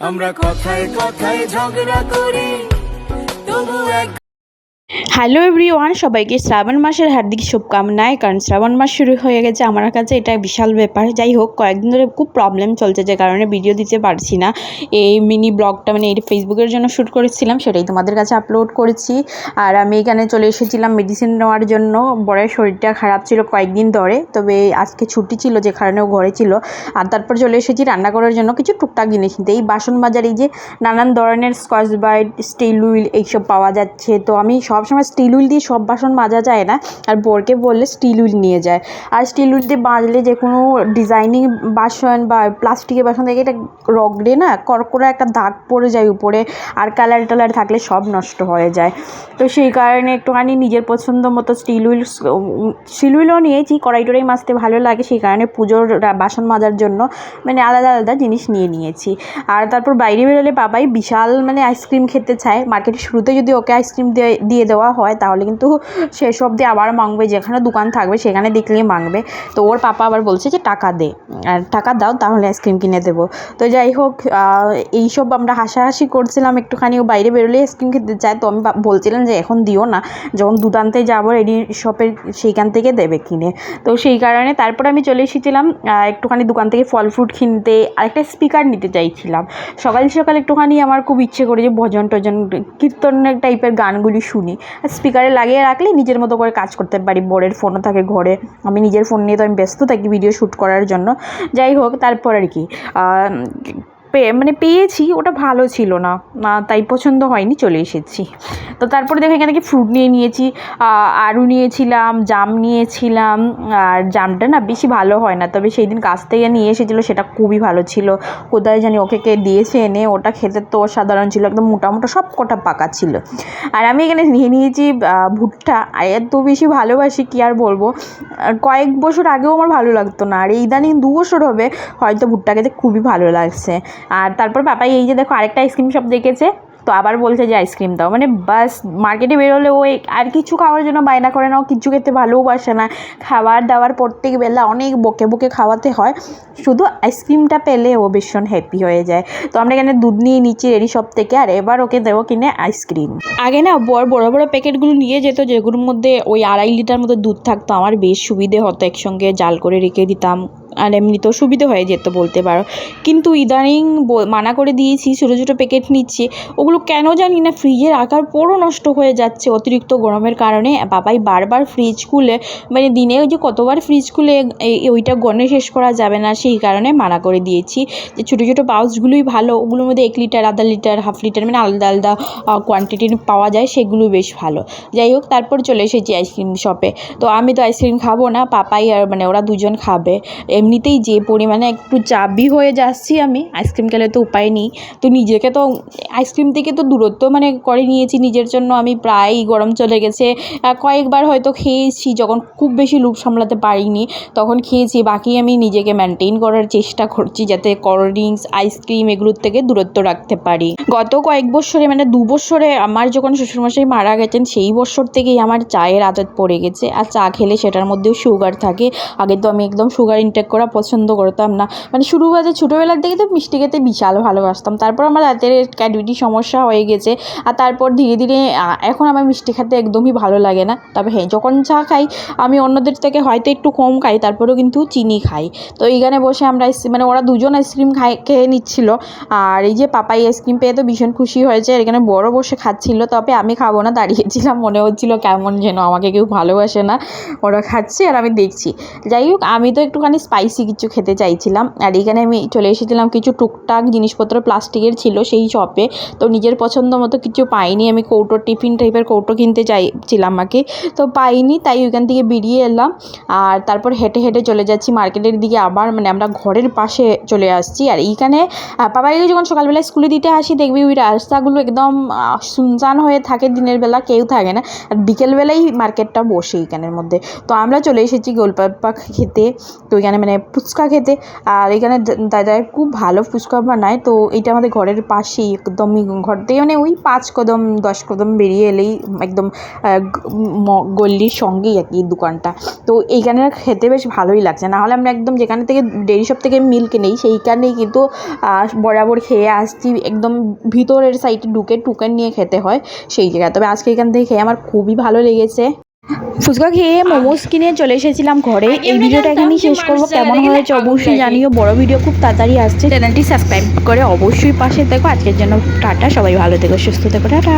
আমরা কথায় কথায় ঝগড়া করি তবু এক হ্যালো এভরিওয়ান সবাইকে শ্রাবণ মাসের হার্দিক শুভকামনায়, কারণ শ্রাবণ মাস শুরু হয়ে গেছে, আমার কাছে এটা বিশাল ব্যাপার। যাই হোক, কয়েকদিন ধরে খুব প্রবলেম চলছে, যে কারণে ভিডিও দিতে পারছি না। এই মিনি ব্লগটা মানে এই ফেসবুকের জন্য শ্যুট করেছিলাম, সেটাই তোমাদের কাছে আপলোড করেছি। আর আমি এখানে চলে এসেছিলাম মেডিসিন নেওয়ার জন্য। বড়ের শরীরটা খারাপ ছিল কয়েকদিন ধরে, তবে আজকে ছুটি ছিল, যে কারণে ও ঘরে ছিল। আর তারপর চলে এসেছি রান্না করার জন্য কিছু টুকটাক জিনিস নিতে এই বাসন মাজার এই যে নানান ধরনের স্কচ বাইট, স্টিল উইল, এইসব পাওয়া যাচ্ছে। তো আমি সবসময় স্টিল উইল দিয়ে সব বাসন মাজা যায় না। আর বোরকে বললে স্টিল উইল নিয়ে যায়। আর স্টিল উইল দিয়ে মাজলে যে কোনো ডিজাইনিং বাসন বা প্লাস্টিকের বাসন থেকে, এটা রগড়ে না, কড়কড়া একটা দাগ পড়ে যায় উপরে, আর কালার টালার থাকলে সব নষ্ট হয়ে যায়। তো সেই কারণে একটুখানি নিজের পছন্দ মতো স্টিল উইল স্টিল উইলও নিয়েছি কড়াই টড়াই মাজতে ভালো লাগে, সেই কারণে পুজোর বাসন মাজার জন্য মানে আলাদা আলাদা জিনিস নিয়ে নিয়েছি। আর তারপর বাইরে বেরোলে বাবাই বিশাল মানে আইসক্রিম খেতে চায়। মার্কেটের শুরুতে যদি ওকে আইসক্রিম দিয়ে দিয়ে দেওয়া হয়, তাহলে কিন্তু শেষ অবধি আবার মাংবে যেখানে দোকান থাকবে সেখানে দেখলেই মাংবে তো ওর পাপা আবার বলছে যে, টাকা দে, আর টাকা দাও, তাহলে আইসক্রিম কিনে দেবো। তো যাই হোক এইসব আমরা হাসাহাসি করছিলাম একটুখানি, ও বাইরে বেরোলে আইসক্রিম খেতে চায়। তো আমি বলছিলাম যে, এখন দিও না, যখন দুধ আনতে যাব রেডি শপের সেইখান থেকে দেবে কিনে। তো সেই কারণে তারপর আমি চলে এসেছিলাম একটুখানি দোকান থেকে ফল ফ্রুট কিনতে আর একটা স্পিকার নিতে চাইছিলাম। সকাল সকাল একটুখানি আমার খুব ইচ্ছে করে যে ভজন টজন কীর্তনের টাইপের গানগুলি শুনি। স্পিকারে লাগিয়ে রাখলে নিজের মতো করে কাজ করতে পারি। বোর্ডের ফোনও থাকে ঘরে। আমি নিজের ফোন নিয়ে তো আমি ব্যস্ত থাকি ভিডিও শ্যুট করার জন্য। যাই হোক, তারপর আর কি। মানে পেয়েছি, ওটা ভালো ছিল না। তাই পছন্দ হয়নি, চলে এসেছি। তো তারপরে দেখো, এখান থেকে ফ্রুট নিয়ে নিয়েছি। আরু নিয়েছিলাম, জাম নিয়েছিলাম, আর জামটা না বেশি ভালো হয় না, তবে সেই দিন কাছ থেকে নিয়ে এসেছিল, সেটা খুবই ভালো ছিল। কোথায় জানি ওকে কে দিয়েছে এনে, ওটা খেতে তো সাধারণ ছিল, একদম মোটা মোটা সব কটা পাকা ছিল। আর আমি এখানে নিয়ে নিয়েছি ভুট্টা। আর এত বেশি ভালোবাসি, কি আর বলব? কয়েক বছর আগেও আমার ভালো লাগতো না, আর ইদানিং দু বছর হবে, হয়তো ভুট্টা খেতে খুবই ভালো লাগছে। আর তারপর পাপাই এই যে দেখো আরেকটা আইসক্রিম শপ দেখেছে। তো আবার বলছে যে আইসক্রিম দাও। মানে বাস মার্কেটে বেরোলে ওই আর কিছু খাওয়ার জন্য বায়না করে না ও কিছু খেতে ভালোবাসে না। খাবার দাবার প্রত্যেক বেলা অনেক বকে বকে খাওয়াতে হয়। শুধু আইসক্রিমটা পেলে ও ভীষণ হ্যাপি হয়ে যায়। তো আমরা এখানে দুধ নিয়ে নিচ্ছি রেডি সব থেকে, আর এবার ওকে দেবো কিনে আইসক্রিম। আগে না বড় বড় বড় প্যাকেটগুলো নিয়ে যেত, যেগুলোর মধ্যে ওই আড়াই লিটার মতো দুধ থাকতো। আমার বেশ সুবিধে হতো, একসঙ্গে জাল করে রেখে দিতাম। আর এমনিতেও সুবিধে হয়ে যেত বলতে পারো। কিন্তু ইদানিং মানা করে দিয়েছি, ছোটো ছোটো প্যাকেট নিচ্ছি। ওগুলো কেন জানি না ফ্রিজে রাখার পরও নষ্ট হয়ে যাচ্ছে অতিরিক্ত গরমের কারণে। বাবাই বারবার ফ্রিজ খুলে মানে দিনে ওই যে কতবার ফ্রিজ খুলে ওইটা গনে শেষ করা যাবে না, সেই কারণে মানা করে দিয়েছি। যে ছোটো ছোটো পাউচগুলোই ভালো, ওগুলোর মধ্যে এক লিটার, আধা লিটার, হাফ লিটার মানে আলাদা আলাদা কোয়ান্টিটির পাওয়া যায়, সেগুলো বেশ ভালো। যাই হোক, তারপর চলে এসেছি আইসক্রিম শপে তো আমি তো আইসক্রিম খাব না, পাপাই আর মানে ওরা দুজন খাবে। এমনিতেই যে পরিমাণে একটু চাবি হয়ে যাচ্ছি আমি আইসক্রিম খেলে তো উপায় নেই। তো নিজেকে তো আইসক্রিম থেকে তো দূরত্ব মানে করে নিয়েছি নিজের জন্য। আমি প্রায়ই গরম চলে গেছে। কয়েকবার হয়তো খেয়েছি যখন খুব বেশি লুপ সামলাতে পারিনি, তখন খেয়েছি। বাকি আমি নিজেকে মেনটেন করার চেষ্টা করছি যাতে কোল্ড ড্রিঙ্কস আইসক্রিম এগুলোর থেকে দূরত্ব রাখতে পারি। গত কয়েক বছরে মানে দু বছরে আমার যখন শ্বশুরমশাই মারা গেছেন, সেই বছর থেকেই আমার চায়ের আদত পড়ে গেছে। আর চা খেলে সেটার মধ্যেও সুগার থাকে। আগে তো আমি একদম সুগার ইনটেক করা পছন্দ করতাম না। মানে শুরু হতে ছোটোবেলার থেকে তো মিষ্টি খেতে বিশাল ভালোবাসতাম। তারপর আমার রাতের ক্যাডভিটি সমস্যা হয়ে গেছে। আর তারপর ধীরে ধীরে এখন আমার মিষ্টি খেতে একদমই ভালো লাগে না। তবে হ্যাঁ যখন চা খাই, আমি অন্যদের থেকে হয়তো একটু কম খাই, তারপরেও কিন্তু চিনি খাই। তো এইখানে বসে আমরা মানে ওরা দুজন আইসক্রিম খাই, খেয়ে নিচ্ছিল। আর এই যে পাপাই আইসক্রিম পেয়ে তো ভীষণ খুশি হয়েছে। আর এখানে বড় বসে খাচ্ছিল, তবে আমি খাব না, দাঁড়িয়েছিলাম, মনে হচ্ছিল কেমন যেন, আমাকে কেউ ভালোবাসে না। ওরা খাচ্ছে আর আমি দেখছি। যাই হোক, আমি তো একটুখানি স্পাইসি কিছু খেতে চাইছিলাম। আর এখানে আমি চলে এসেছিলাম কিছু টুকটাক জিনিসপত্র প্লাস্টিকের ছিল সেই শপে তো নিজের পছন্দ মতো কিছু পাইনি। আমি কৌটো টিফিন টাইপের কৌটো কিনতে চাইছিলাম আমাকে তো পাইনি তাই ওইখান থেকে বেরিয়ে এলাম। আর তারপর হেঁটে হেঁটে চলে যাচ্ছি মার্কেটের দিকে আবার। মানে আমরা ঘরের পাশে চলে আসছি। আর এইখানে আহ, বাবাইকে যখন সকালবেলা স্কুলে দিতে আসি দেখবি ওই রাস্তাগুলো একদম শুনশান হয়ে থাকে দিনের বেলা কেউ থাকে না। আর বিকেলবেলাই মার্কেটটা বসে এইখানের মধ্যে। তো আমরা চলে এসেছি গোলপাপ্পা খেতে। তো এখানে মানে ফুচকা খেতে। আর এখানে দাদা খুব ভালো ফুচকা বানায়। তো এটা আমাদের ঘরের পাশেই একদমই ঘর থেকে মানে ওই পাঁচ কদম, দশ কদম বেরিয়ে এলেই একদম গল্লির সঙ্গেই আর কি দোকানটা। তো এইখানে খেতে বেশ ভালোই লাগছে। না হলে আমরা একদম যেখানে থেকে ডেরি শপ থেকে মিল্ক নেই, সেইখানেই কিন্তু বরাবর খেয়ে আসছি। একদম ভিতরের সাইডে ঢুকে টুকেন নিয়ে খেতে হয় সেই জায়গায়। তবে আজকে এখান থেকে খেয়ে আমার খুবই ভালো লেগেছে। ফুচকা খেয়ে মোমোস কিনে চলে এসেছিলাম ঘরে। এই ভিডিওটা এখানেই শেষ করব। কেমন হয়েছে অবশ্যই জানিও। বড় ভিডিও খুব তাড়াতাড়ি আসছে। চ্যানেলটি সাবস্ক্রাইব করে অবশ্যই পাশে দেখো আজকের জন্য টাটা সবাই ভালো থেকো সুস্থ থেকো টাটা।